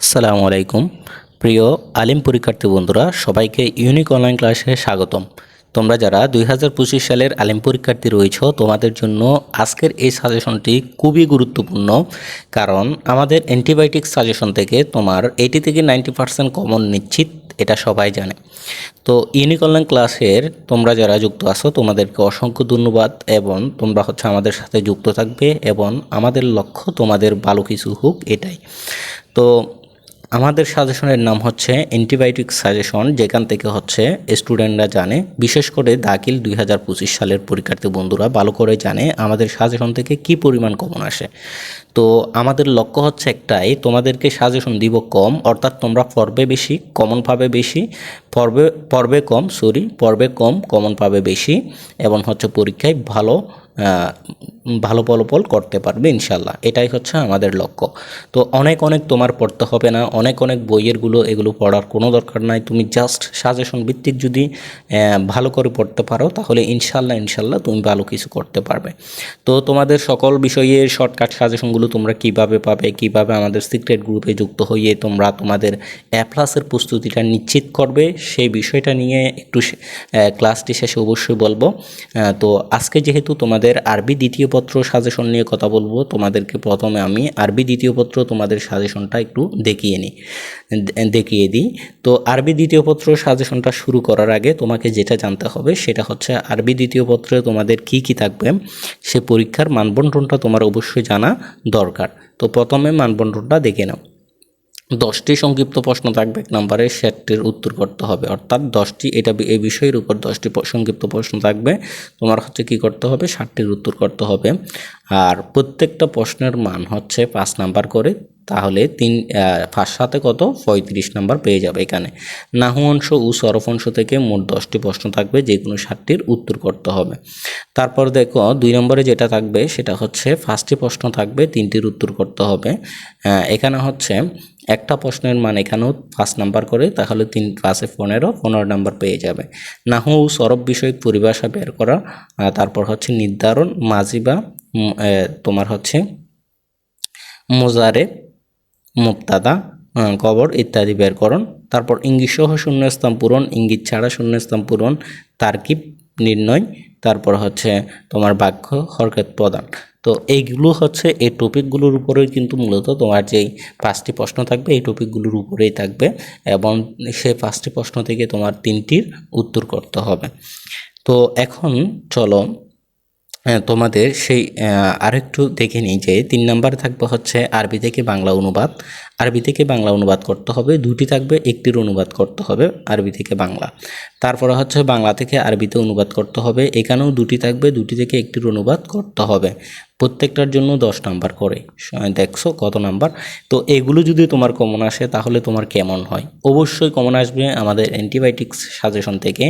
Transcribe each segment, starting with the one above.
আসসালামু আলাইকুম। প্রিয় আলিম পরীক্ষার্থী বন্ধুরা, সবাইকে ইউনিক অনলাইন ক্লাসে স্বাগতম। তোমরা যারা দুই হাজার পঁচিশ সালের আলিম পরীক্ষার্থী রয়েছ, তোমাদের জন্য আজকের এই সাজেশনটি খুবই গুরুত্বপূর্ণ। কারণ আমাদের অ্যান্টিবায়োটিক সাজেশন থেকে তোমার এইটি থেকে নাইনটি পার্সেন্ট কমন নিশ্চিত, এটা সবাই জানে। তো ইউনিক অনলাইন ক্লাসের তোমরা যারা যুক্ত আছো, তোমাদেরকে অসংখ্য ধন্যবাদ এবং তোমরা হচ্ছে আমাদের সাথে যুক্ত থাকবে এবং আমাদের লক্ষ্য তোমাদের ভালো কিছু হোক, এটাই। তো আমাদের সাজেশনের নাম হচ্ছে অ্যান্টিবায়োটিক সাজেশন, যেখান থেকে হচ্ছে স্টুডেন্টরা জানে। বিশেষ করে দাখিল দুই হাজার পঁচিশ সালের পরীক্ষার্থী বন্ধুরা ভালো করে জানে আমাদের সাজেশন থেকে কি পরিমাণ কমন আসে। তো আমাদের লক্ষ্য হচ্ছে একটাই, তোমাদেরকে সাজেশন দিব কম, অর্থাৎ তোমরা পর্বে বেশি, কমন পাবে বেশি, পর্বে পর্বে কম সরি পর্বে কম, কমন পাবে বেশি, এবং হচ্ছে পরীক্ষায় ভালো ভালো ফলাফল করতে পারবে ইনশাল্লাহ এটাই হচ্ছে আমাদের লক্ষ্য। তো অনেক অনেক তোমার পড়তে হবে না, অনেক অনেক বইয়েরগুলো এগুলো পড়ার কোনো দরকার নাই। তুমি জাস্ট সাজেশন ভিত্তিক যদি ভালো করে পড়তে পারো, তাহলে ইনশাল্লাহ ইনশাল্লাহ তুমি ভালো কিছু করতে পারবে। তো তোমাদের সকল বিষয়ে শর্টকাট সাজেশনগুলো তোমরা কীভাবে পাবে, কীভাবে আমাদের সিক্রেট গ্রুপে যুক্ত হয়ে তোমরা তোমাদের অ্যাপ্লাসের প্রস্তুতিটা নিশ্চিত করবে, সেই বিষয়টা নিয়ে একটু ক্লাসটি শেষে অবশ্যই বলব। তো আজকে যেহেতু তোমাদের আরবি দ্বিতীয় পত্র সাজেশন নিয়ে কথা বলব। তোমাদেরকে প্রথমে আমি আরবি দ্বিতীয় পত্র তোমাদের সাজেশনটা একটু দেখিয়ে নিই। দেখিয়ে দিই। তো আরবি দ্বিতীয় পত্র সাজেশনটা শুরু করার আগে তোমাকে যেটা জানতে হবে সেটা হচ্ছে আরবি দ্বিতীয় পত্রে তোমাদের কি কি থাকবে, সে পরীক্ষার মানবন্টনটা তোমার অবশ্যই জানা দরকার। তো প্রথমে মানবন্টনটা দেখে নাও। দশটি সংক্ষিপ্ত প্রশ্ন থাকবে, এক নম্বরে সেটটির উত্তর করতে হবে, অর্থাৎ দশটি, এটা এই বিষয়ের উপর দশটি সংক্ষিপ্ত প্রশ্ন থাকবে, তোমার হচ্ছে কি করতে হবে ষাটটির উত্তর করতে হবে। আর প্রত্যেকটা প্রশ্নের মান হচ্ছে পাঁচ নাম্বার করে তাহলে তিন সাথে কত? পঁয়ত্রিশ নাম্বার পেয়ে যাবে এখানে। নাহু অংশ ও সরফ অংশ থেকে মোট দশটি প্রশ্ন থাকবে যে কোনো সাতটির উত্তর করতে হবে। তারপর দেখো, দুই নম্বরে যেটা থাকবে, সেটা হচ্ছে ফার্স্টটি প্রশ্ন থাকবে, তিনটির উত্তর করতে হবে। এখানে হচ্ছে একটা প্রশ্নের মান এখানেও পাঁচ নাম্বার করে, তাহলে তিন, পাঁচে পনেরো পনেরো নাম্বার পেয়ে যাবে। নাহু ও সরব বিষয়ক পরিভাষা বের করা তারপর হচ্ছে নির্ধারণ, মাঝি বা তোমার হচ্ছে মোজারে মুক্তাদা কবর ইত্যাদি বের করুন। তারপর ইঙ্গিত সহ শূন্যস্থান পূরণ, ইঙ্গিত ছাড়া শূন্যস্থান পূরণ, তার্কিব নির্ণয়, তারপর হচ্ছে তোমার বাক্য হরকত প্রদান। তো এইগুলো হচ্ছে এই টপিকগুলোর উপরেই কিন্তু মূলত তোমার যেই পাঁচটি প্রশ্ন থাকবে, এই টপিকগুলোর উপরেই থাকবে এবং সেই পাঁচটি প্রশ্ন থেকে তোমার তিনটির উত্তর করতে হবে। তো এখন চলো তোমাদের সেই আরেকটু দেখে নিই যে তিন নাম্বার থাকবে হচ্ছে আরবি থেকে বাংলা অনুবাদ। আরবি থেকে বাংলা অনুবাদ করতে হবে, দুটি থাকবে, একটির অনুবাদ করতে হবে, আরবি থেকে বাংলা। তারপরে হচ্ছে বাংলা থেকে আরবিতে অনুবাদ করতে হবে, এখানেও দুটি থাকবে, দুটি থেকে একটির অনুবাদ করতে হবে। প্রত্যেকটার জন্য দশ নাম্বার করে দেখছ কত নাম্বার? তো এগুলো যদি তোমার কমন আসে, তাহলে তোমার কেমন হয়? অবশ্যই কমন আসবে আমাদের অ্যান্টিবায়োটিক্স সাজেশন থেকে।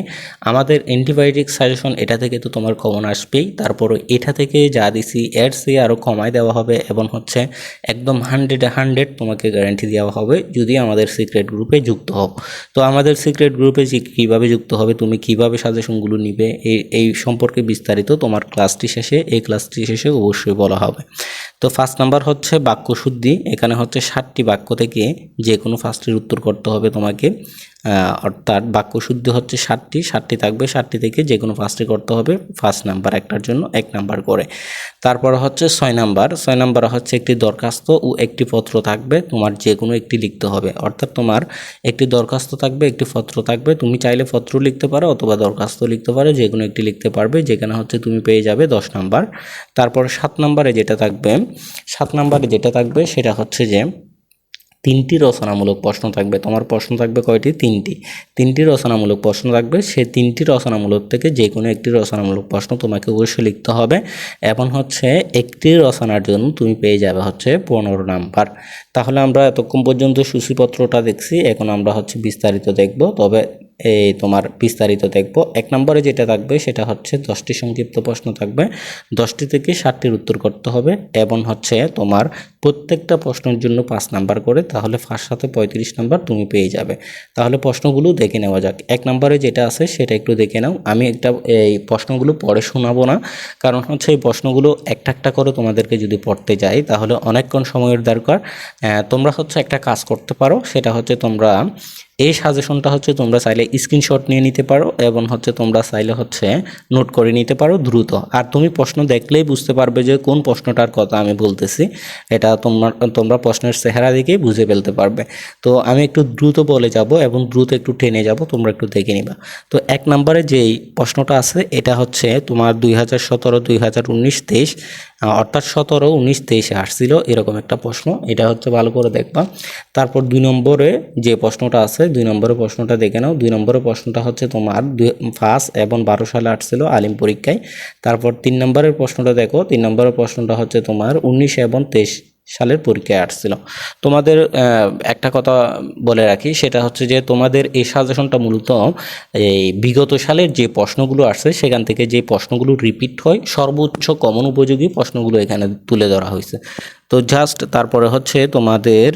আমাদের অ্যান্টিবায়োটিক সাজেশন এটা থেকে তো তোমার কমন আসবেই তারপরে এটা থেকে যা দিছি, এর আরও কমায় দেওয়া হবে, এবং হচ্ছে একদম হান্ড্রেডে হান্ড্রেড তোমাকে গ্যারান্টি দেওয়া হবে যদি আমাদের সিক্রেট গ্রুপে যুক্ত হও। তো আমাদের সিক্রেট গ্রুপে কীভাবে যুক্ত হবে, তুমি কীভাবে সাজেশনগুলো নিবে এই এই সম্পর্কে বিস্তারিত তোমার ক্লাসটি শেষে, এই ক্লাসটি শেষে অবশ্যই বলা হবে। তো ফার্স্ট নাম্বার হচ্ছে বাক্য শুদ্ধি এখানে হচ্ছে ষাটটি বাক্য থেকে যে কোনো ফার্স্টের উত্তর করতে হবে তোমাকে। অর্থাৎ বাক্য শুদ্ধি হচ্ছে ষাটটি ষাটটি থাকবে ষাটটি থেকে যে কোনো পাঁচটি করতে হবে, ফার্স্ট নাম্বার একটার জন্য এক নাম্বার করে। তারপর হচ্ছে ছয় নাম্বার ছয় নাম্বার হচ্ছে একটি দরখাস্ত ও একটি পত্র থাকবে, তোমার যে কোনো একটি লিখতে হবে। অর্থাৎ তোমার একটি দরখাস্ত থাকবে, একটি পত্র থাকবে, তুমি চাইলে পত্র লিখতে পারো অথবা দরখাস্ত লিখতে পারো, যে কোনো একটি লিখতে পারবে, যেখানে হচ্ছে তুমি পেয়ে যাবে দশ নাম্বার। তারপর সাত নাম্বারে যেটা থাকবে, সাত নাম্বারে যেটা থাকবে সেটা হচ্ছে যে তিনটি রচনামূলক প্রশ্ন থাকবে। তোমার প্রশ্ন থাকবে কয়টি? তিনটি। তিনটি রচনামূলক প্রশ্ন থাকবে। সে তিনটি রচনামূলক থেকে যে কোনো একটি রচনামূলক প্রশ্ন তোমাকে অবশ্যই লিখতে হবে। এবং হচ্ছে একটি রচনার জন্য তুমি পেয়ে যাবে হচ্ছে পনেরো নাম্বার। তাহলে আমরা এতক্ষণ পর্যন্ত সূচিপত্রটা দেখছি, এখন আমরা হচ্ছে বিস্তারিত দেখব। তবে এই তোমার বিস্তারিত দেখব। এক নম্বরে যেটা থাকবে, সেটা হচ্ছে দশটি সংক্ষিপ্ত প্রশ্ন থাকবে। দশটি থেকে ষাটটির উত্তর করতে হবে এবং হচ্ছে তোমার প্রত্যেকটা প্রশ্নের জন্য পাঁচ নাম্বার করে, তাহলে ফার্স্ট সাথে পঁয়ত্রিশ নাম্বার তুমি পেয়ে যাবে। তাহলে প্রশ্নগুলো দেখে নেওয়া যাক। এক নম্বরে যেটা আছে, সেটা একটু দেখে নাও। আমি একটা এই প্রশ্নগুলো পরে শোনাবো না, কারণ হচ্ছে এই প্রশ্নগুলো একটা একটা করে তোমাদেরকে যদি পড়তে যাই, তাহলে অনেকক্ষণ সময়ের দরকার। তোমরা হচ্ছে একটা কাজ করতে পারো সেটা হচ্ছে তোমরা এই সাজেশনটা হচ্ছে তোমরা চাইলে স্ক্রিনশট নিয়ে নিতে পারো এবং হচ্ছে তোমরা চাইলে হচ্ছে নোট করে নিতে পারো দ্রুত। আর তুমি প্রশ্ন দেখলেই বুঝতে পারবে যে কোন প্রশ্নটার কথা আমি বলতেছি। এটা তোমার, তোমরা প্রশ্নের চেহারা দেখেই বুঝে ফেলতে পারবে। তো আমি একটু দ্রুত বলে যাব এবং দ্রুত একটু টেনে যাব, তোমরা একটু দেখে নিবা। তো এক নম্বরে যেই প্রশ্নটা আছে, এটা হচ্ছে তোমার দুই হাজার সতেরো, দুই হাজার উনিশ, তেইশ অর্থাৎ সতেরো, উনিশ, তেইশে আসছিল এরকম একটা প্রশ্ন। এটা হচ্ছে ভালো করে দেখবা। তারপর দুই নম্বরে যে প্রশ্নটা আছে দুই নম্বরের প্রশ্নটা দেখে নাও। দুই নম্বরের প্রশ্নটা হচ্ছে তোমার দুই, ফার্স্ট এবং বারো সালে আসছিল আলিম পরীক্ষায়। তারপর তিন নম্বরের প্রশ্নটা দেখো, তিন নম্বরের প্রশ্নটা হচ্ছে তোমার উনিশ এবং তেইশ সালের পরীক্ষায় আসছিল। তোমাদের একটা কথা বলে রাখি, সেটা হচ্ছে যে তোমাদের এই সাজেশনটা মূলত এই বিগত সালের যে প্রশ্নগুলো আসছে, সেখান থেকে যে প্রশ্নগুলো রিপিট হয়, সর্বোচ্চ কমন উপযোগী প্রশ্নগুলো এখানে তুলে ধরা হয়েছে। তো জাস্ট তারপরে হচ্ছে তোমাদের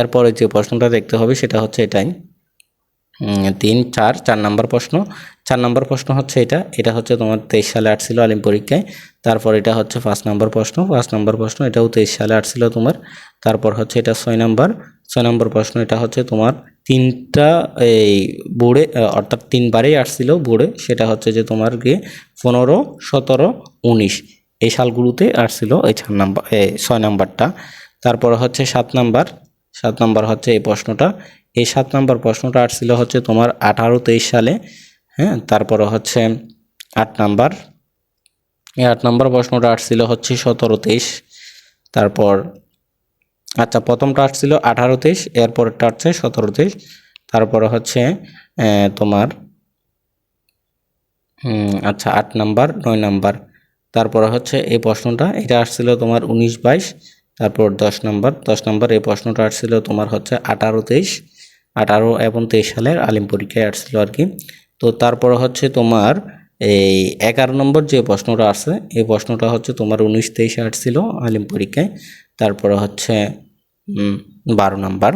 এরপরে যে প্রশ্নটা দেখতে হবে সেটা হচ্ছে এটাই। তিন, চার চার নাম্বার প্রশ্ন। চার নাম্বার প্রশ্ন হচ্ছে এটা। এটা হচ্ছে তোমার তেইশ সালে আসছিল আলিম পরীক্ষায়। তারপর এটা হচ্ছে পাঁচ নাম্বার প্রশ্ন। পাঁচ নাম্বার প্রশ্ন, এটাও তেইশ সালে আসছিল তোমার। তারপর হচ্ছে এটা ছয় নাম্বার। ছয় নাম্বার প্রশ্ন, এটা হচ্ছে তোমার তিনটা এই বোর্ডে অর্থাৎ তিনবারেই আসছিল বোর্ডে। সেটা হচ্ছে যে তোমার গিয়ে পনেরো, সতেরো, উনিশ। এই সালগুলোতে আসছিল এই চার নাম্বার, এই ছয় নাম্বারটা। তারপর হচ্ছে সাত নাম্বার। সাত নাম্বার হচ্ছে এই প্রশ্নটা। এই সাত নাম্বার প্রশ্নটা আসছিল হচ্ছে তোমার আঠারো তেইশ সালে হ্যাঁ? তারপরে হচ্ছে আট নাম্বার। এই আট নাম্বার প্রশ্নটা আসছিল হচ্ছে সতেরো তেইশ। তারপর আচ্ছা প্রথমটা আসছিল আঠারো তেইশ, এরপরটা আসছে সতেরো তেইশ। তারপরে হচ্ছে তোমার আচ্ছা আট নাম্বার, নয় নাম্বার। তারপরে হচ্ছে এই প্রশ্নটা, এটা আসছিল তোমার উনিশ বাইশ। তারপর দশ নম্বর দশ নম্বর এই প্রশ্নটা আসছিল তোমার হচ্ছে আঠারো তেইশ, আঠারো এবং তেইশ সালের আলিম পরীক্ষায় আসছিল আর কি। তো তারপরে হচ্ছে তোমার এই এগারো নম্বর যে প্রশ্নটা আছে এই প্রশ্নটা হচ্ছে তোমার উনিশ তেইশে আসছিল আলিম পরীক্ষায়। তারপরে হচ্ছে বারো নাম্বার,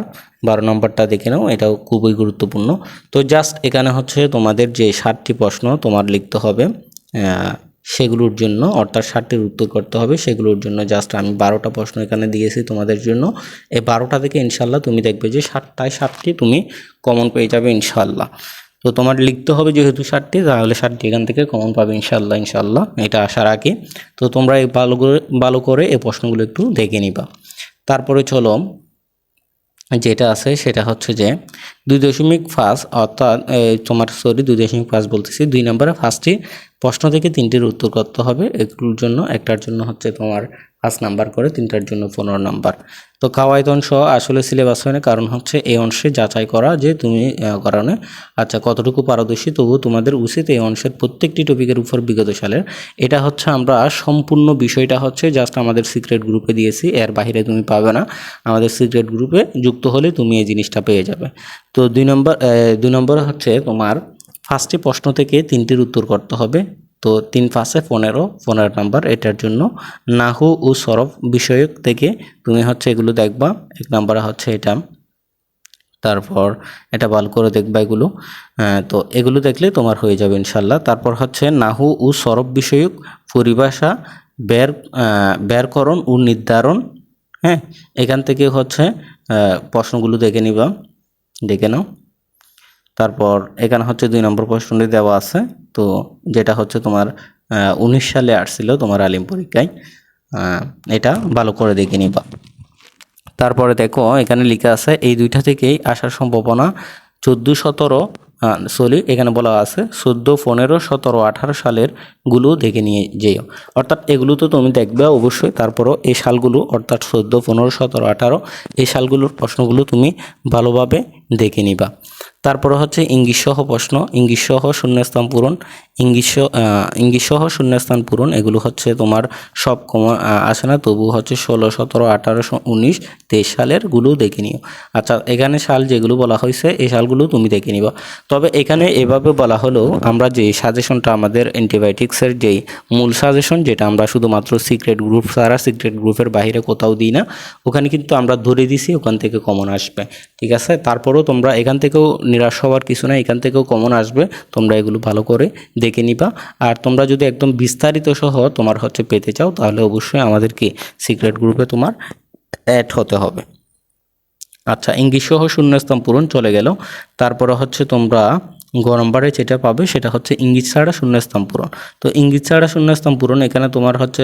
বারো নম্বরটা দেখে নাও, এটাও খুবই গুরুত্বপূর্ণ। তো জাস্ট এখানে হচ্ছে তোমাদের যে ষাটটি প্রশ্ন তোমার লিখতে হবে সেগুলোর জন্য, অর্থাৎ ষাটটির উত্তর করতে হবে, সেগুলোর জন্য জাস্ট আমি বারোটা প্রশ্ন এখানে দিয়েছি তোমাদের জন্য। এই বারোটা থেকে ইনশাল্লাহ তুমি দেখবে যে ষাটটায় ষাটটি তুমি কমন পেয়ে যাবে ইনশাল্লাহ তো তোমার লিখতে হবে যেহেতু ষাটটি, তাহলে ষাটটি এখান থেকে কমন পাবে ইনশাল্লাহ ইনশাল্লাহ এটা আশা রাখি। তো তোমরা এই ভালো করে ভালো করে এই প্রশ্নগুলো একটু দেখে নিবা। তারপরে চলো যেটা আছে সেটা হচ্ছে যে দুই দশমিক ফার্স্ট অর্থাৎ তোমার সরি দুই দশমিক ফার্স্ট বলতেছি। দুই নম্বরে ফার্স্টটি প্রশ্ন থেকে তিনটির উত্তর করতে হবে। এগুলোর জন্য, একটার জন্য হচ্ছে তোমার পাঁচ নাম্বার করে, তিনটার জন্য পনেরো নাম্বার। তো কাওয়াইদ অংশ আসলে সিলেবাস হয় না কারণ হচ্ছে এই অংশে যাচাই করা যে তুমি কারণে। আচ্ছা কতটুকু পারদর্শী? তবু তোমাদের উচিত এই অংশের প্রত্যেকটি টপিকের উপর বিগত সালের এটা হচ্ছে আমরা সম্পূর্ণ বিষয়টা হচ্ছে জাস্ট আমাদের সিক্রেট গ্রুপে দিয়েছি, এর বাইরে তুমি পাবে না। আমাদের সিক্রেট গ্রুপে যুক্ত হলে তুমি এই জিনিসটা পেয়ে যাবে। তো দুই নম্বর দুই নম্বর হচ্ছে তোমার ফার্স্টে প্রশ্ন থেকে তিনটির উত্তর করতে হবে। তো তিন পাঁচে পনেরো পনেরো নাম্বার এটার জন্য নাহু ও সরফ বিষয়ক থেকে তুমি হচ্ছে এগুলো দেখবা। এক নাম্বারে হচ্ছে এটা। তারপর এটা ভালো করে দেখবা এগুলো। তো এগুলো দেখলে তোমার হয়ে যাবে ইনশাল্লাহ তারপর হচ্ছে নাহু ও সরফ বিষয়ক পরিভাষা, বের বেরকরণ ও নির্ধারণ। হ্যাঁ এখান থেকে হচ্ছে প্রশ্নগুলো দেখে নিবা। দেখে নাও। তারপর এখানে হচ্ছে দুই নম্বর প্রশ্নটি দেওয়া আছে। তো যেটা হচ্ছে তোমার উনিশ সালে আসছিল তোমার আলিম পরীক্ষায়। এটা ভালো করে দেখে নিবা। তারপরে দেখো, এখানে লেখা আছে, এই দুইটা থেকেই আসার সম্ভাবনা চোদ্দ সতেরো সরি, এখানে বলা আছে, চোদ্দ, পনেরো, সতেরো, আঠারো সালেরগুলো দেখে নিয়ে যেও। অর্থাৎ এগুলো তো তুমি দেখবে অবশ্যই, তারপরও এই সালগুলো, অর্থাৎ চোদ্দ, পনেরো, সতেরো, আঠারো, এই সালগুলোর প্রশ্নগুলো তুমি ভালোভাবে দেখে নিবা। তারপরে হচ্ছে ইংলিশ সহ প্রশ্ন ইংলিশ সহ শূন্যস্থান পূরণ ইংলিশ ইংলিশ সহ শূন্যস্থান পূরণ, এগুলো হচ্ছে তোমার সব কম আসে না, তবু হচ্ছে ষোলো, সতেরো আঠারোশো উনিশ, তেইশ সালেরগুলো দেখে নিও। আচ্ছা এখানে সাল যেগুলো বলা হয়েছে, এই সালগুলো তুমি দেখে নিবা। তবে এখানে এভাবে বলা হলো আমরা যে সাজেশনটা আমাদের অ্যান্টিবায়োটিক্সের যেই মূল সাজেশন, যেটা আমরা শুধুমাত্র সিক্রেট গ্রুপ ছাড়া সিক্রেট গ্রুপের বাইরে কোথাও দিই না, ওখানে কিন্তু আমরা ধরে দিছি, ওখান থেকে কমন আসবে। ঠিক আছে? তারপরেও তোমরা এখান থেকেও নিরাশ হওয়ার কিছু না এখান থেকেও কমন আসবে। তোমরা এগুলো ভালো করে দেখে নিবা। আর তোমরা যদি একদম বিস্তারিত সহ তোমার হচ্ছে পেতে চাও, তাহলে অবশ্যই আমাদেরকে সিক্রেট গ্রুপে তোমার অ্যাড হতে হবে। আচ্ছা ইংলিশ সহ শূন্যস্থান পূরণ চলে গেল। তারপরে হচ্ছে তোমরা নম্বরে যেটা পাবে সেটা হচ্ছে ইঙ্গিত ছাড়া শূন্যস্থান পূরণ। তো ইঙ্গিত ছাড়া শূন্যস্থান পূরণ এখানে তোমার হচ্ছে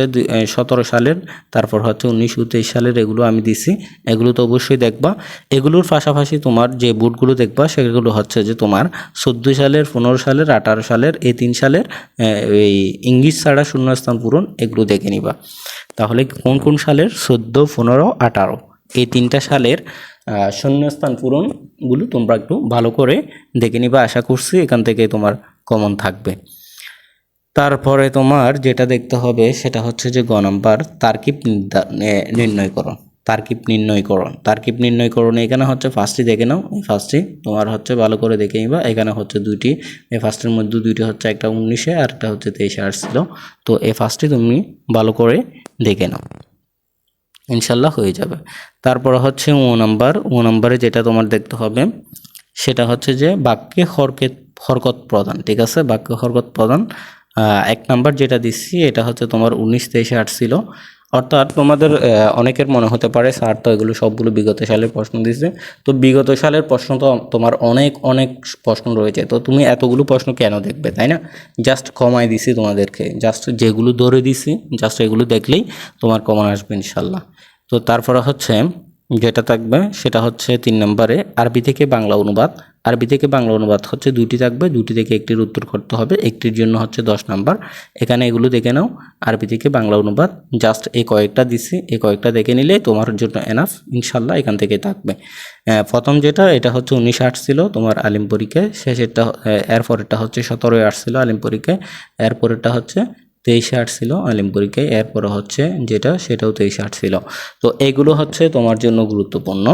সতেরো সালের, তারপর হচ্ছে উনিশশো তেইশ সালের এগুলো আমি দিছি। এগুলো তো অবশ্যই দেখবা। এগুলোর পাশাপাশি তোমার যে বুটগুলো দেখবা সেগুলো হচ্ছে যে তোমার চোদ্দ সালের, পনেরো সালের, আঠারো সালের, এই তিন সালের এই ইঙ্গিত ছাড়া শূন্যস্থান পূরণ এগুলো দেখে নিবা। তাহলে কোন কোন সালের? চোদ্দ, পনেরো, আঠারো। এই তিনটা সালের শূন্যস্থান পূরণগুলো তোমরা একটু ভালো করে দেখে নিবা। আশা করছি এখান থেকে তোমার কমন থাকবে। তারপরে তোমার যেটা দেখতে হবে সেটা হচ্ছে যে গ নাম্বার তার্কিব নির্ণয়করণ তার্কিব নির্ণয়করণ। তার্কিব নির্ণয়করণ এখানে হচ্ছে ফার্স্টটি দেখে নাও। এই ফার্স্টটি তোমার হচ্ছে ভালো করে দেখে নিবা। এখানে হচ্ছে দুইটি, এই ফার্স্টের মধ্যে দুইটি হচ্ছে একটা উনিশে আর একটা হচ্ছে তেইশে আসছিল। তো এই ফার্স্টটি তুমি ভালো করে দেখে নাও। ইনশাল্লাহ হয়ে যাবে। তারপর হচ্ছে ও নাম্বার, ও নাম্বারে যেটা তোমার দেখতে হবে, সেটা হচ্ছে যে বাক্যে হরকে, হরকত প্রদান, ঠিক আছে? বাক্যে হরকত প্রদান। এক নাম্বার যেটা দিচ্ছি, এটা হচ্ছে তোমার উনিশ, তেইশে আট ছিল। অর্থাৎ তোমাদের অনেকের মনে হতে পারে, স্যার তো এগুলো সবগুলো বিগত সালের প্রশ্ন দিয়েছে। তো বিগত সালের প্রশ্ন তো তোমার অনেক অনেক প্রশ্ন রয়েছে। তো তুমি এতগুলো প্রশ্ন কেন দেখবে, তাই না? জাস্ট কমায় দিছি তোমাদেরকে। জাস্ট যেগুলো ধরে দিছি, জাস্ট এগুলো দেখলেই তোমার কমন আসবে ইনশাল্লাহ। তো তারপরে হচ্ছে যেটা থাকবে সেটা হচ্ছে তিন নম্বরে আরবি থেকে বাংলা অনুবাদ। আরবি থেকে বাংলা অনুবাদ হচ্ছে দুটি থাকবে দুটি থেকে একটির উত্তর করতে হবে, একটির জন্য হচ্ছে দশ নাম্বার। এখানে এগুলো দেখে নাও, আরবি থেকে বাংলা অনুবাদ। জাস্ট এই কয়েকটা দিছি, এই কয়েকটা দেখে নিলে তোমার জন্য এনাফ ইনশাল্লাহ এখান থেকে থাকবে। প্রথম যেটা, এটা হচ্ছে উনিশ ছিল তোমার আলিম পরীক্ষায়। শেষেরটা এরপরেরটা হচ্ছে সতেরোই ছিল আলিম পরীক্ষায়। এরপরেরটা হচ্ছে তেইশে আট ছিল আলিম পরীক্ষায়, এরপরে হচ্ছে যেটা সেটাও তেইশে আট ছিল। তো এগুলো হচ্ছে তোমার জন্য গুরুত্বপূর্ণ।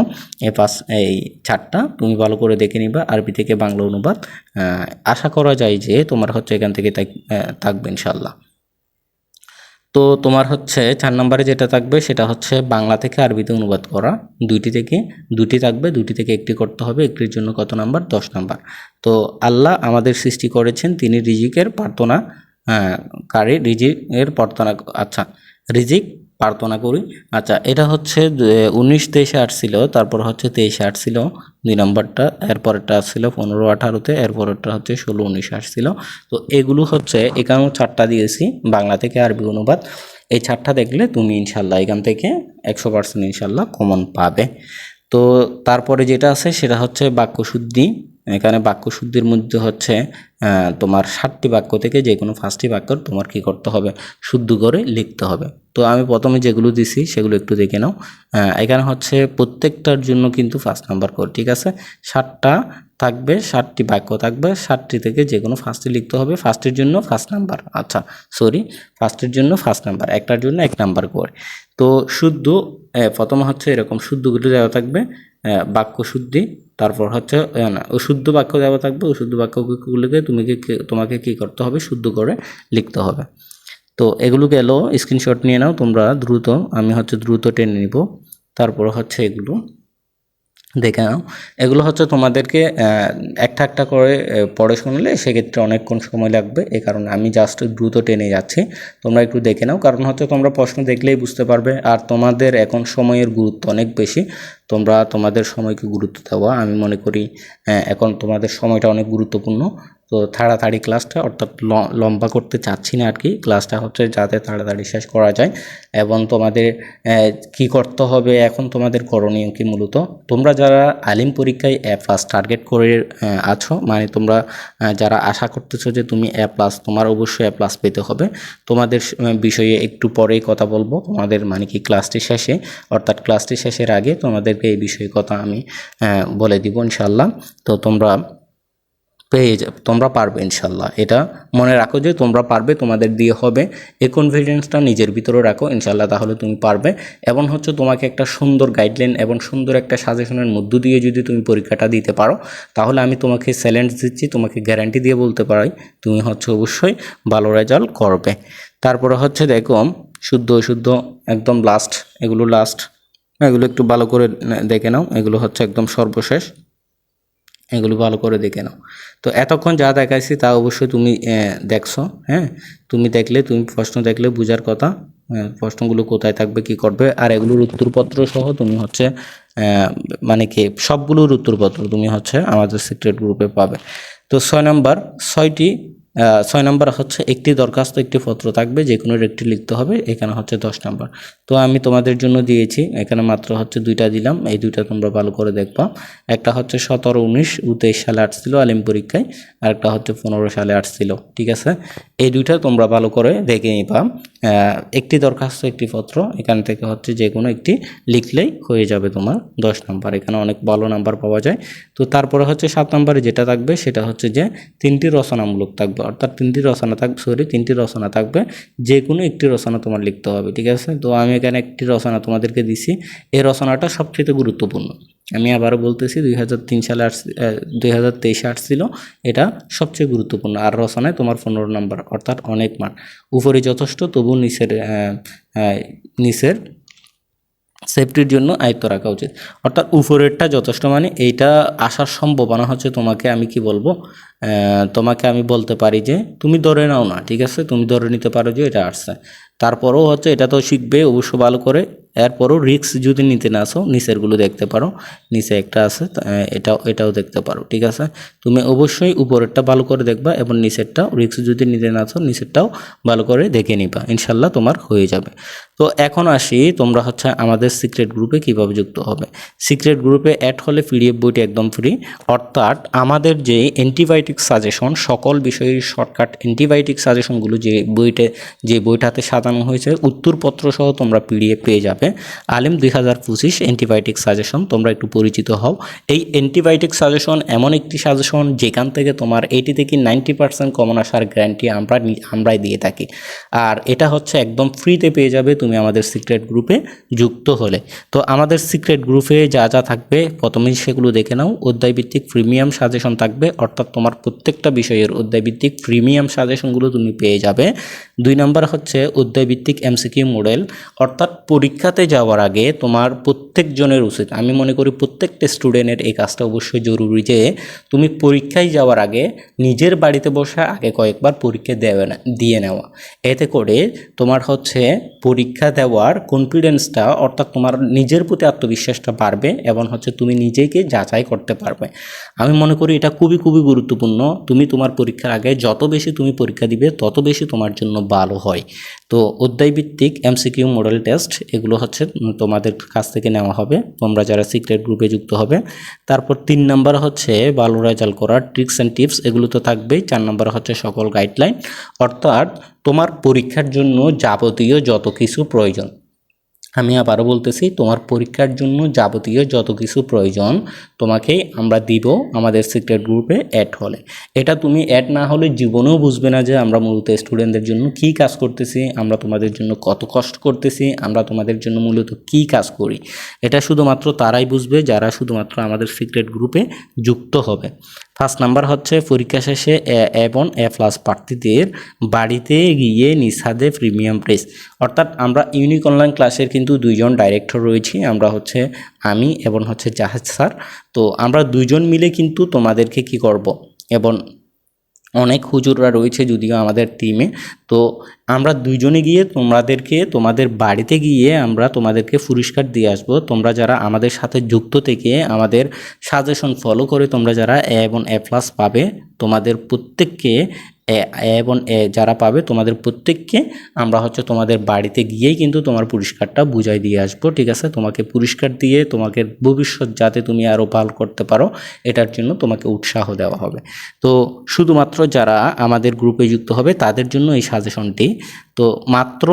এ পাঁচ, এই চারটা তুমি ভালো করে দেখে নিবা। আরবি থেকে বাংলা অনুবাদ আশা করা যায় যে তোমার হচ্ছে এখান থেকে থাকবে ইনশাল্লাহ তো তোমার হচ্ছে চার নম্বরে যেটা থাকবে সেটা হচ্ছে বাংলা থেকে আরবিতে অনুবাদ করা। দুইটি থেকে, দুটি থাকবে, দুটি থেকে একটি করতে হবে। একটির জন্য কত নাম্বার? দশ নাম্বার। তো আল্লাহ আমাদের সৃষ্টি করেছেন, তিনি রিজিকের প্রার্থনা কারি রিজিকের প্রার্থনা আচ্ছা রিজিক প্রার্থনা করি। আচ্ছা এটা হচ্ছে উনিশ তেইশে আট ছিল তারপর হচ্ছে তেইশে আট ছিল দুই নম্বরটা, এরপরেরটা ছিল পনেরো আঠারোতে, এরপরেরটা হচ্ছে ষোলো উনিশে আসছিল। তো এগুলো হচ্ছে, এখানেও চারটা দিয়েছি, বাংলা থেকে আরবি অনুবাদ। এই চারটা দেখলে তুমি ইনশাল্লাহ এখান থেকে একশো পার্সেন্ট ইনশাল্লাহ কমন পাবে। তো তারপরে যেটা আছে, সেটা হচ্ছে বাক্যশুদ্ধি। এখানে বাক্যশুদ্ধির মধ্যে হচ্ছে তোমার ষাটটি বাক্য থেকে যে কোনো পাঁচটি বাক্য তোমার কি করতে হবে? শুদ্ধ করে লিখতে হবে। তো আমি প্রথমে যেগুলো দিছি সেগুলো একটু দেখে নাও। এখানে হচ্ছে প্রত্যেকটার জন্য কিন্তু ফার্স্ট নাম্বার করে ঠিক আছে? ষাটটা থাকবে ষাটটি বাক্য থাকবে ষাটটি থেকে যে কোনো ফার্স্টে লিখতে হবে। ফার্স্টের জন্য ফার্স্ট নাম্বার আচ্ছা সরি ফার্স্টের জন্য ফার্স্ট নাম্বার, একটার জন্য এক নাম্বার করে তো শুদ্ধ প্রথমে হচ্ছে এরকম শুদ্ধগুলো দেওয়া থাকবে। বাক্য শুদ্ধি, তারপর হচ্ছে অশুদ্ধ বাক্য দেওয়া থাকবে অশুদ্ধ বাক্যগুলোকে তুমি তোমাকে কি করতে হবে? শুদ্ধ করে লিখতে হবে। তো এগুলো গেল স্ক্রিনশট নিয়ে নাও, তোমরা দ্রুত, আমি হচ্ছে দ্রুত টেনে নিব, তারপর হচ্ছে এগুলো দেখে নাও। এগুলো হচ্ছে তোমাদেরকে একটা একটা করে পড়ে শুনলে সেক্ষেত্রে অনেকক্ষণ সময় লাগবে। এ কারণে আমি জাস্ট দ্রুত টেনে যাচ্ছি। তোমরা একটু দেখে নাও। কারণ হচ্ছে তোমরা প্রশ্ন দেখলেই বুঝতে পারবে। আর তোমাদের এখন সময়ের গুরুত্ব অনেক বেশি। তোমরা তোমাদের সময়কে গুরুত্ব দেওয়া আমি মনে করি এখন তোমাদের সময়টা অনেক গুরুত্বপূর্ণ। তো তাড়াতাড়ি ক্লাসটা অর্থাৎ লম্বা করতে চাচ্ছি না আর কি ক্লাসটা হচ্ছে যাতে তাড়াতাড়ি শেষ করা যায় এবং তোমাদের কি করতে হবে এখন তোমাদের করণীয় কি মূলত? তোমরা যারা আলিম পরীক্ষায় এ প্লাস টার্গেট করে আছো মানে তোমরা যারা আশা করতেছো যে তুমি এ প্লাস, তোমার অবশ্যই এ প্লাস পেতে হবে। তোমাদের বিষয়ে একটু পরেই কথা বলব। তোমাদের মানে কি ক্লাসটি শেষে, অর্থাৎ ক্লাসটি শেষের আগে তোমাদেরকে এই বিষয়ে কথা আমি বলে দিব ইনশাল্লাহ তো তোমরা পেয়ে যাবে তোমরা পারবে ইনশাল্লাহ। এটা মনে রাখো যে তোমরা পারবে, তোমাদের দিয়ে হবে। এই কনফিডেন্সটা নিজের ভিতরে রাখো ইনশাল্লাহ, তাহলে তুমি পারবে। এবং হচ্ছে তোমাকে একটা সুন্দর গাইডলাইন এবং সুন্দর একটা সাজেশনের মধ্য দিয়ে যদি তুমি পরীক্ষাটা দিতে পারো, তাহলে আমি তোমাকে চ্যালেঞ্জ দিচ্ছি, তোমাকে গ্যারান্টি দিয়ে বলতে পারি, তুমি হচ্ছে অবশ্যই ভালো রেজাল্ট করবে। তারপরে হচ্ছে দেখো, শুদ্ধ অশুদ্ধ, একদম লাস্ট এগুলো লাস্ট এগুলো একটু ভালো করে দেখে নাও, এগুলো হচ্ছে একদম সর্বশেষ। এগুলো ভালো করে দেখে নাও। তো এতক্ষণ যা দেখাইছি তা অবশ্যই তুমি দেখছ হ্যাঁ? তুমি দেখলে, তুমি প্রশ্ন দেখলে বুঝার কথা প্রশ্নগুলো কোথায় থাকবে, কি করবে, আর এগুলোর উত্তরপত্র সহ তুমি হচ্ছে মানে কি, সবগুলোর উত্তরপত্র তুমি হচ্ছে আমাদের সিক্রেট গ্রুপে পাবে। তো ছয় নম্বর, ছয়টি ছয় নম্বর হচ্ছে একটি দরখাস্ত, একটি পত্র থাকবে যে কোনো একটি লিখতে হবে, এখানে হচ্ছে দশ নম্বর। তো আমি তোমাদের জন্য দিয়েছি, এখানে মাত্র হচ্ছে দুইটা দিলাম, এই দুইটা তোমরা ভালো করে দেখবা। একটা হচ্ছে সতেরো উনিশ ও তেইশ সালে আসছিল আলিম পরীক্ষায় আর একটা হচ্ছে পনেরো সালে আসছিল, ঠিক আছে? এই দুইটা তোমরা ভালো করে দেখে নিবা। একটি দরখাস্ত, একটি পত্র, এখান থেকে হচ্ছে যে কোনো একটি লিখলেই হয়ে যাবে তোমার দশ নম্বর। এখানে অনেক ভালো নাম্বার পাওয়া যায়। তো তারপরে হচ্ছে সাত নম্বরে যেটা থাকবে, সেটা হচ্ছে যে তিনটি রচনামূলক থাকবে অর্থাৎ তিনটি রচনা থাকবে সরি তিনটি রচনা থাকবে। যে কোনো একটি রচনা তোমার লিখতে হবে, ঠিক আছে? তো আমি এখানে একটি রচনা তোমাদেরকে দিছি। এই রচনাটা সবচেয়ে গুরুত্বপূর্ণ। আমি আবারও বলতেছি, দুই হাজার তিন সালে আস দুই হাজার তেইশে আসছিল এটা সবচেয়ে গুরুত্বপূর্ণ। আর রচনায় তোমার পনেরো নম্বর, অর্থাৎ অনেক মান। উপরে যথেষ্ট তবু নিচের নিচের সেফটির জন্য আয়ত্ত রাখা উচিত। অর্থাৎ উপরেরটা যথেষ্ট মানে এইটা আসার সম্ভাবনা হচ্ছে তোমাকে, আমি কি বলব? তোমাকে আমি বলতে পারি যে তুমি ধরে নাও না, ঠিক আছে? তুমি ধরে নিতে পারো যে এটা আসছে। তারপরেও হচ্ছে এটা তো শিখবে, অবশ্য ভালো করে। এরপরও রিক্স যদি নিতে না আসো নিচেরগুলো দেখতে পারো। নিচে একটা আছে এটাও এটাও দেখতে পারো, ঠিক আছে? তুমি অবশ্যই উপরেরটা ভালো করে দেখবা এবং নিচেরটাও রিক্স যদি নিতে না আসো নিচেরটাও ভালো করে দেখে নিবা। ইনশাল্লাহ তোমার হয়ে যাবে। তো এখন আসি, তোমরা হচ্ছে আমাদের সিক্রেট গ্রুপে কীভাবে যুক্ত হবে। সিক্রেট গ্রুপে অ্যাড হলে পিডিএফ বইটি একদম ফ্রি অর্থাৎ আমাদের যে অ্যান্টিবায়োটিক সাজেশন, সকল বিষয়ের শর্টকাট অ্যান্টিবায়োটিক সাজেশনগুলো যে বইতে, যে বইটাতে সাজানো হয়েছে, উত্তরপত্র সহ তোমরা পিডিএফ পেয়ে যাবে। আলিম দুই হাজার পঁচিশ অ্যান্টিবায়োটিক সাজেশন, তোমরা একটু পরিচিত হও। এই অ্যান্টিবায়োটিক সাজেশন এমন একটি সাজেশন, যেখান থেকে তোমার এইটি থেকে নাইনটি পার্সেন্ট কমন আসার গ্যারান্টি আমরা আমরাই দিয়ে থাকি। আর এটা হচ্ছে একদম ফ্রিতে পেয়ে যাবে তুমি আমাদের সিক্রেট গ্রুপে যুক্ত হলে। তো আমাদের সিক্রেট গ্রুপে যা যা থাকবে, প্রথমেই সেগুলো দেখে নাও। অধ্যায়ভিত্তিক প্রিমিয়াম সাজেশন থাকবে, অর্থাৎ তোমার প্রত্যেকটা বিষয়ের অধ্যায়ভিত্তিক প্রিমিয়াম সাজেশনগুলো তুমি পেয়ে যাবে। দুই নাম্বার হচ্ছে অধ্যায়ভিত্তিক এমসিকিউ মডেল। অর্থাৎ পরীক্ষাতে যাওয়ার আগে তোমার প্রত্যেকজনের উচিত, আমি মনে করি প্রত্যেকটা স্টুডেন্টের এই কাজটা অবশ্যই জরুরি যে তুমি পরীক্ষায় যাওয়ার আগে নিজের বাড়িতে বসে আগে কয়েকবার পরীক্ষা দেবে না, দিয়ে নেওয়া। এতে করে তোমার হচ্ছে পরীক্ষা দেওয়ার কনফিডেন্সটা অর্থাৎ তোমার নিজের প্রতি আত্মবিশ্বাসটা বাড়বে এবং হচ্ছে তুমি নিজেকে যাচাই করতে পারবে। আমি মনে করি এটা খুবই খুবই গুরুত্বপূর্ণ। তুমি তোমার পরীক্ষার আগে যত বেশি তুমি পরীক্ষা দিবে, তত বেশি তোমার জন্য ভালো হয়। তো অধ্যায়ভিত্তিক এমসিকিউ মডেল টেস্ট, এগুলো হচ্ছে তোমাদের কাছ থেকে নেওয়া হবে। তোমরা যারা সিক্রেট গ্রুপে যুক্ত হবে। তারপর তিন নাম্বার হচ্ছে ভালো রেজাল্ট করার ট্রিক্স অ্যান্ড টিপস, এগুলো তো থাকবেই। চার নাম্বার হচ্ছে সকল গাইডলাইন। অর্থাৎ তোমার পরীক্ষার জন্য যাবতীয় যত কিছু প্রয়োজন। আমি আবারও বলতেছি, তোমার পরীক্ষার জন্য যাবতীয় যত কিছু প্রয়োজন তোমাকেই আমরা দিব আমাদের সিক্রেট গ্রুপে অ্যাড হলে এটা তুমি অ্যাড না হলে জীবনেও বুঝবে না যে আমরা মূলত স্টুডেন্টদের জন্য কী কাজ করতেছি, আমরা তোমাদের জন্য কত কষ্ট করতেছি, আমরা তোমাদের জন্য মূলত কী কাজ করি। এটা শুধুমাত্র তারাই বুঝবে যারা শুধুমাত্র আমাদের সিক্রেট গ্রুপে যুক্ত হবে। ফার্স্ট নাম্বার হচ্ছে পরীক্ষা শেষে এ এবং এ প্লাস প্রার্থীদের বাড়িতে গিয়ে নিঃসাদে প্রিমিয়াম প্রেস অর্থাৎ আমরা ইউনিক অনলাইন ক্লাসের কিন্তু দুইজন ডাইরেক্টর রয়েছি, আমরা হচ্ছে আমি এবং হচ্ছে জাহাজ স্যার তো আমরা দুইজন মিলে কিন্তু তোমাদেরকে কি করব? এবং অনেক হুজুররা রয়েছে যদিও আমাদের টিমে তো আমরা দুইজনে গিয়ে তোমাদেরকে, তোমাদের বাড়িতে গিয়ে আমরা তোমাদেরকে পুরস্কার দিয়ে আসব। তোমরা যারা আমাদের সাথে যুক্ত থেকে আমাদের সাজেশন ফলো করে তোমরা যারা এ এবং এ প্লাস পাবে, তোমাদের প্রত্যেককে এবং যারা পাবে, তোমাদের প্রত্যেককে আমরা হচ্ছে তোমাদের বাড়িতে গিয়েই কিন্তু তোমার পুরস্কারটা বুঝাই দিয়ে আসব। ঠিক আছে? তোমাকে পুরস্কার দিয়ে তোমাকে ভবিষ্যৎ যাতে তুমি আরও ভালো করতে পারো, এটার জন্য তোমাকে উৎসাহ দেওয়া হবে। তো শুধুমাত্র যারা আমাদের গ্রুপে যুক্ত হবে, তাদের জন্য এই সাজেশনটি তো মাত্র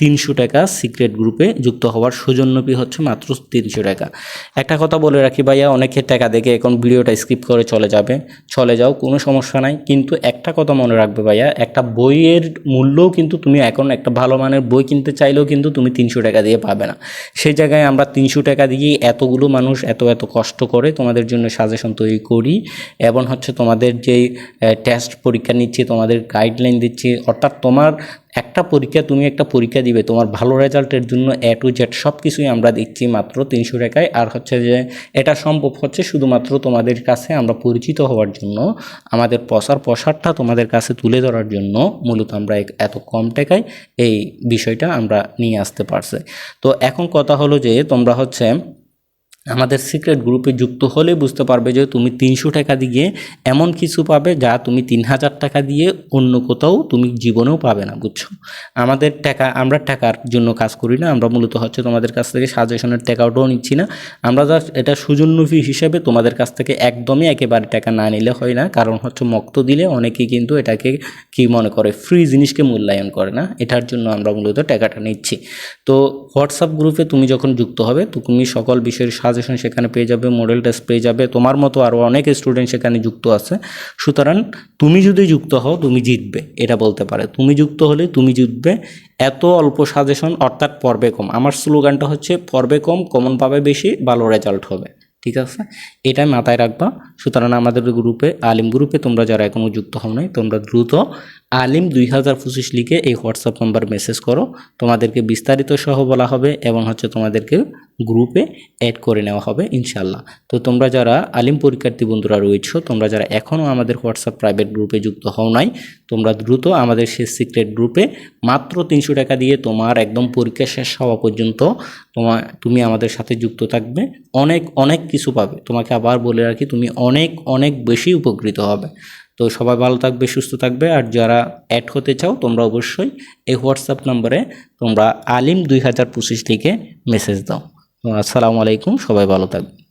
তিনশো টাকা সিক্রেট গ্রুপে যুক্ত হওয়ার সৌজন্যপি হচ্ছে মাত্র তিনশো টাকা। একটা কথা বলে রাখি ভাইয়া অনেকে টাকা দেখে এখন ভিডিওটা স্কিপ করে চলে যাবে। চলে যাও, কোনো সমস্যা নাই। কিন্তু একটা কথা মনে রাখবে ভাইয়া, একটা বইয়ের মূল্যও কিন্তু তুমি এখন একটা ভালো মানের বই কিনতে চাইলেও কিন্তু তুমি তিনশো টাকা দিয়ে পাবে না। সেই জায়গায় আমরা তিনশো টাকা দিয়ে এতগুলো মানুষ এত এত কষ্ট করে তোমাদের জন্য সাজেশন তৈরি করি এবং হচ্ছে তোমাদের যেই টেস্ট পরীক্ষা নিচ্ছি, তোমাদের গাইডলাইন দিচ্ছি, অর্থাৎ তোমার একটা পরীক্ষা তুমি একটা পরীক্ষা দিবে, তোমার ভালো রেজাল্টের জন্য এ টু জেড সব কিছুই আমরা দিচ্ছি মাত্র তিনশো টাকায়। আর হচ্ছে যে, এটা সম্ভব হচ্ছে শুধুমাত্র তোমাদের কাছে আমরা পরিচিত হওয়ার জন্য, আমাদের প্রসার প্রসারটা তোমাদের কাছে তুলে ধরার জন্য মূলত আমরা এত কম টাকায় এই বিষয়টা আমরা নিয়ে আসতে পারছি। তো এখন কথা হলো যে, তোমরা হচ্ছে আমাদের সিক্রেট গ্রুপে যুক্ত হলে বুঝতে পারবে যে তুমি তিনশো টাকা দিয়ে এমন কিছু পাবে যা তুমি তিন হাজার টাকা দিয়ে অন্য কোথাও তুমি জীবনেও পাবে না, বুঝছ? আমাদের টাকা, আমরা টাকার জন্য কাজ করি না, আমরা মূলত হচ্ছে তোমাদের কাছ থেকে সাজেশনের টাকাটাও নিচ্ছি না। আমরা জাস্ট এটা সুজন্য ফি হিসেবে তোমাদের কাছ থেকে একদমই একেবারে টাকা না নিলে হয় না, কারণ হচ্ছে মক্ত দিলে অনেকেই কিন্তু এটাকে কি মনে করে ফ্রি জিনিসকে মূল্যায়ন করে না, এটার জন্য আমরা মূলত টাকাটা নিচ্ছি। তো হোয়াটসঅ্যাপ গ্রুপে তুমি যখন যুক্ত হবে, তো তুমি সকল বিষয়ের সাজেশন সেখানে পেয়ে যাবে মডেল টেস্ট পেয়ে যাবে। তোমার মতো আরও অনেক স্টুডেন্ট সেখানে যুক্ত আছে। সুতরাং তুমি যদি যুক্ত হও, তুমি জিতবে, এটা বলতে পারে। তুমি যুক্ত হলে তুমি জিতবে। এত অল্প সাজেশন অর্থাৎ পর্বে কম। আমার স্লোগানটা হচ্ছে, পর্বে কম কমন পাবে বেশি, ভালো রেজাল্ট হবে। ঠিক আছে? এটাই মাথায় রাখবা। সুতরাং আমাদের গ্রুপে আলিম গ্রুপে তোমরা যারা এখনও যুক্ত হও নাই, তোমরা দ্রুত আলিম দুই হাজার পঁচিশ লিখে এই হোয়াটসঅ্যাপ নাম্বার মেসেজ করো। তোমাদেরকে বিস্তারিত সহ বলা হবে এবং হচ্ছে তোমাদেরকে গ্রুপে অ্যাড করে নেওয়া হবে ইনশাল্লাহ তো তোমরা যারা আলিম পরীক্ষার্থী বন্ধুরা রয়েছো, তোমরা যারা এখনও আমাদের হোয়াটসঅ্যাপ প্রাইভেট গ্রুপে যুক্ত হও নাই, তোমরা দ্রুত আমাদের সে সিক্রেট গ্রুপে মাত্র তিনশো টাকা দিয়ে তোমার একদম পরীক্ষা শেষ হওয়া পর্যন্ত তোমার তুমি আমাদের সাথে যুক্ত থাকবে। অনেক অনেক কিছু পাবে। তোমাকে আবার বলে রাখি, তুমি অনেক অনেক বেশি উপকৃত হবে। তো সবাই ভালো থাকবে, সুস্থ থাকবে। আর যারা অ্যাড হতে চাও, তোমরা অবশ্যই এই হোয়াটসঅ্যাপ নম্বরে তোমরা আলিম দুই হাজার পঁচিশ লিখে মেসেজ দাও। আসসালামু আলাইকুম, সবাই ভালো থাকবে।